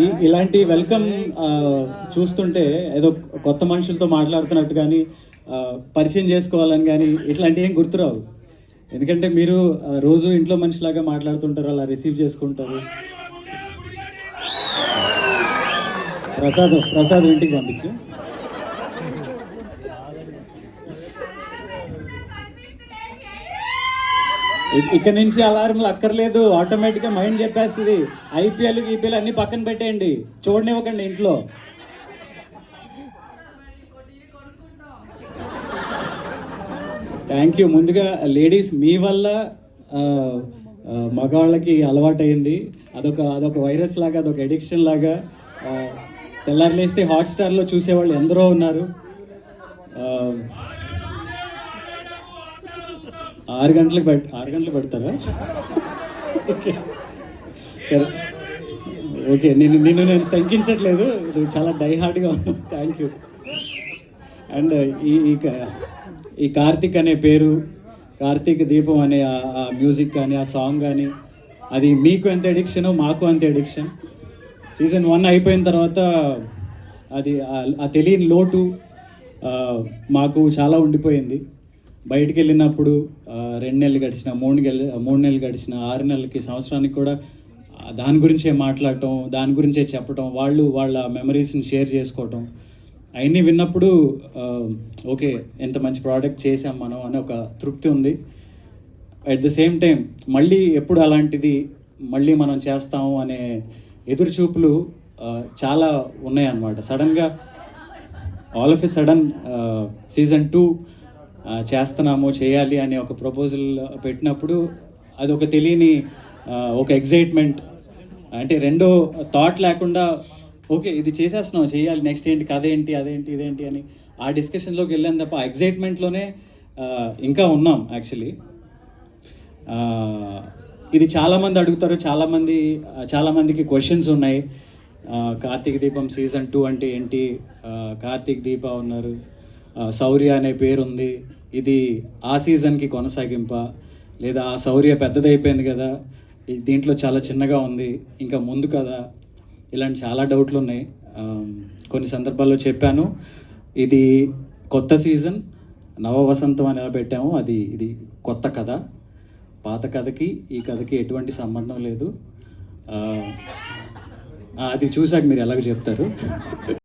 ఈ- ఇలాంటి వెల్కమ్ చూస్తుంటే ఏదో కొత్త మనుషులతో మాట్లాడుతున్నట్టు కానీ పరిచయం చేసుకోవాలని కానీ ఇట్లాంటివి ఏం గుర్తురావు? ఎందుకంటే మీరు రోజు ఇంట్లో మనిషిలాగా మాట్లాడుతుంటారు అలా రిసీవ్ చేసుకుంటారు. ప్రసాద్ ప్రసాద్ ఇంటికి పంపించు. ఇ- ఇక్కడ నుంచి అలారంలు అక్కర్లేదు ఆటోమేటిక్గా మైండ్ చెప్పేస్తుంది. ఐపీఎల్ ఈపీఎల్ అన్ని పక్కన పెట్టేయండి. చూడనివ్వకండి ఇంట్లో. థ్యాంక్ యూ ముందుగా లేడీస్ మీ వల్ల మగవాళ్ళకి అలవాటు అయింది అలవాటైంది అదొక అదొక వైరస్ లాగా అదొక ఎడిక్షన్ లాగా ఆ, తెల్లారి లేస్తే హాట్స్టార్లో చూసేవాళ్ళు ఎందరో ఉన్నారు. ఆరు గంటలకు పెట్ ఆరు గంటలకు పెడతారా? ఓకే. సరే. ఓకే నేను నిన్ను నేను శంకించట్లేదు. నువ్వు చాలా డైహార్డ్గా ఉన్నావు. థ్యాంక్ యూ అండ్ ఈ ఈ క- ఈ కార్తిక్ అనే పేరు కార్తీక్ దీపం అనే ఆ- మ్యూజిక్ కానీ ఆ సాంగ్ కానీ అది మీకు ఎంత ఎడిక్షన్ మాకు అంత ఎడిక్షన్ సీజన్ వన్ అయిపోయిన తర్వాత అది ఆ- తెలియని లోటు మాకు చాలా ఉండిపోయింది. బయటికి వెళ్ళినప్పుడు రెండు నెలలు గడిచిన మూడు నెలలు మూడు నెలలు గడిచిన ఆరు నెలలకి సంవత్సరానికి కూడా దాని గురించే మాట్లాడటం దాని గురించే చెప్పటం వాళ్ళు వాళ్ళ మెమరీస్ని షేర్ చేసుకోవటం అవన్నీ విన్నప్పుడు ఓకే ఎంత మంచి ప్రోడక్ట్ చేసాం మనం అనే ఒక తృప్తి ఉంది. అట్ ద సేమ్ టైం మళ్ళీ ఎప్పుడు అలాంటిది మళ్ళీ మనం చేస్తాము అనే ఎదురుచూపులు చాలా ఉన్నాయన్నమాట. సడన్గా all of a sudden season two చేస్తున్నాము చేయాలి అనే ఒక ప్రపోజల్ పెట్టినప్పుడు అది ఒక తెలియని ఒక ఎగ్జైట్మెంట్ అంటే రెండో థాట్ లేకుండా ఓకే ఇది చేసేస్తున్నాం చేయాలి. నెక్స్ట్ ఏంటి? కథ ఏంటి? అదేంటి? ఇదేంటి? అని ఆ డిస్కషన్లోకి వెళ్ళాను తప్ప ఎగ్జైట్మెంట్లోనే ఇంకా ఉన్నాం యాక్చువల్లీ ఇది చాలామంది అడుగుతారు చాలామంది చాలామందికి క్వశ్చన్స్ ఉన్నాయి. కార్తీక్ కార్తీక దీపం సీజన్ టూ అంటే ఏంటి? కార్తీక్ దీప ఉన్నారు. శౌర్య అనే పేరు ఉంది ఇది ఆ సీజన్కి కొనసాగింప లేదా ఆ శౌర్య పెద్దదైపోయింది కదా ఇది దీంట్లో చాలా చిన్నగా ఉంది ఇంకా ముందు కదా ఇలాంటి చాలా డౌట్లు ఉన్నాయి కొన్ని సందర్భాల్లో చెప్పాను ఇది కొత్త సీజన్ నవ వసంతం అని ఎలా పెట్టాము అది ఇది కొత్త కథ. పాత కథకి ఈ కథకి ఎటువంటి సంబంధం లేదు. అది చూసాక మీరు ఎలాగ చెప్తారు?